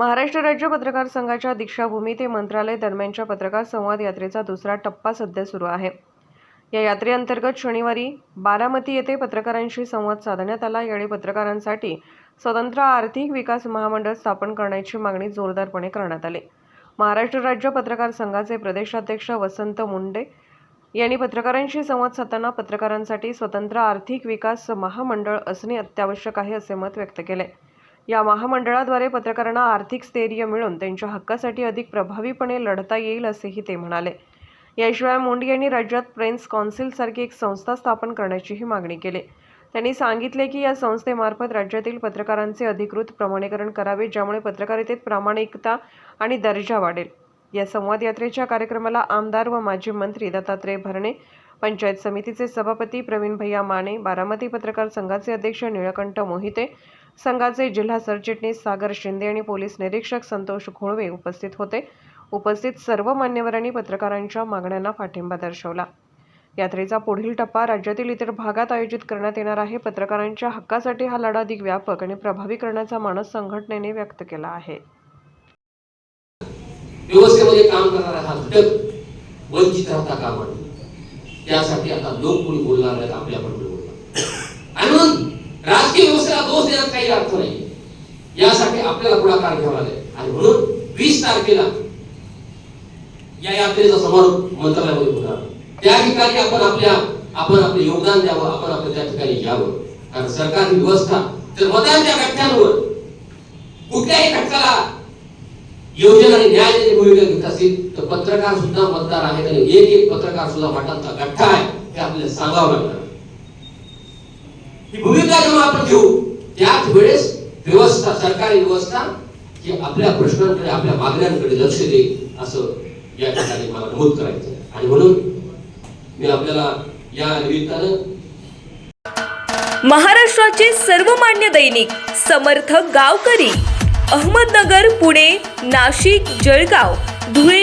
महाराष्ट्र राज्य पत्रकार संघाच्या दीक्षाभूमी ते मंत्रालय दरम्यानच्या पत्रकार संवाद यात्रेचा दुसरा टप्पा सध्या सुरू आहे. या यात्रेअंतर्गत शनिवारी बारामती येथे पत्रकारांशी संवाद साधण्यात आला. यावेळी पत्रकारांसाठी स्वतंत्र आर्थिक विकास महामंडळ स्थापन करण्याची मागणी जोरदारपणे करण्यात आली. महाराष्ट्र राज्य पत्रकार संघाचे प्रदेशाध्यक्ष वसंत मुंडे यांनी पत्रकारांशी संवाद साधताना पत्रकारांसाठी स्वतंत्र आर्थिक विकास महामंडळ असणे अत्यावश्यक आहे असे मत व्यक्त केले. या महामंडळाद्वारे पत्रकारांना आर्थिक स्थैर्य मिळून त्यांच्या हक्कासाठी अधिक प्रभावीपणे लढता येईल असेही ते म्हणाले. याशिवाय मुंडे यांनी राज्यात प्रेन्स कौन्सिलसारखी एक संस्था स्थापन करण्याचीही मागणी केली. त्यांनी सांगितले की या संस्थेमार्फत राज्यातील पत्रकारांचे अधिकृत प्रमाणीकरण करावे ज्यामुळे पत्रकारितेत प्रामाणिकता आणि दर्जा वाढेल. या संवाद यात्रेच्या कार्यक्रमाला आमदार व माजी मंत्री दत्तात्रय भरणे पंचायत समितीचे सभापती प्रवीण भैया माने बारामती पत्रकार संघाचे अध्यक्ष निळकंठ मोहिते संघाचे जिल्हा सरचिटणीस सागर शिंदे आणि पोलीस निरीक्षक संतोष घोळवे उपस्थित होते. उपस्थित सर्व मान्यवरांनी पत्रकारांच्या मागण्यांना पाठिंबा दर्शवला. यात्रेचा पुढील टप्पा राज्यातील इतर भागात आयोजित करण्यात येणार आहे. पत्रकारांच्या हक्कासाठी हा लढा अधिक व्यापक आणि प्रभावी करण्याचा मानस संघटनेने व्यक्त केला आहे. व्यवस्थेमध्ये काम करणारा हा घटक वंचित राहता कामा त्यासाठी आता लोक कोणी बोलणार आहेत आपल्या पण बोलणार आणि म्हणून राजकीय व्यवस्थेला दोष देण्यात काही अर्थ नाही यासाठी आपल्याला पुढाकार घ्यावा लागेल. आणि म्हणून वीस तारखेला या यात्रेचा समारोप मंत्रालयामध्ये होणार. त्या ठिकाणी आपण आपल्या आपण आपले योगदान द्यावं आपण आपल्या त्या ठिकाणी यावं कारण सरकारची व्यवस्था तर मतांच्या घटकांवर कुठल्याही घटकाला योजना आणि न्याय भूमिका घेत असतील तर पत्रकार सुद्धा मतदार आहेत आणि एक एक पत्रकार सुद्धा वाटांचा गठ्ठा आहे हे आपल्याला सांगावं लागणार. ही भूमिका जेव्हा आपण घेऊ त्याच वेळेस व्यवस्था सरकारी व्यवस्था की आपल्या प्रश्नांकडे आपल्या मागण्यांकडे लक्ष देईल असं या ठिकाणी मला नमूद करायचं आणि म्हणून मी आपल्याला या निमित्तानं महाराष्ट्राचे सर्वमान्य दैनिक समर्थ गावकरी अहमदनगर पुणे नाशिक जळगाव धुळे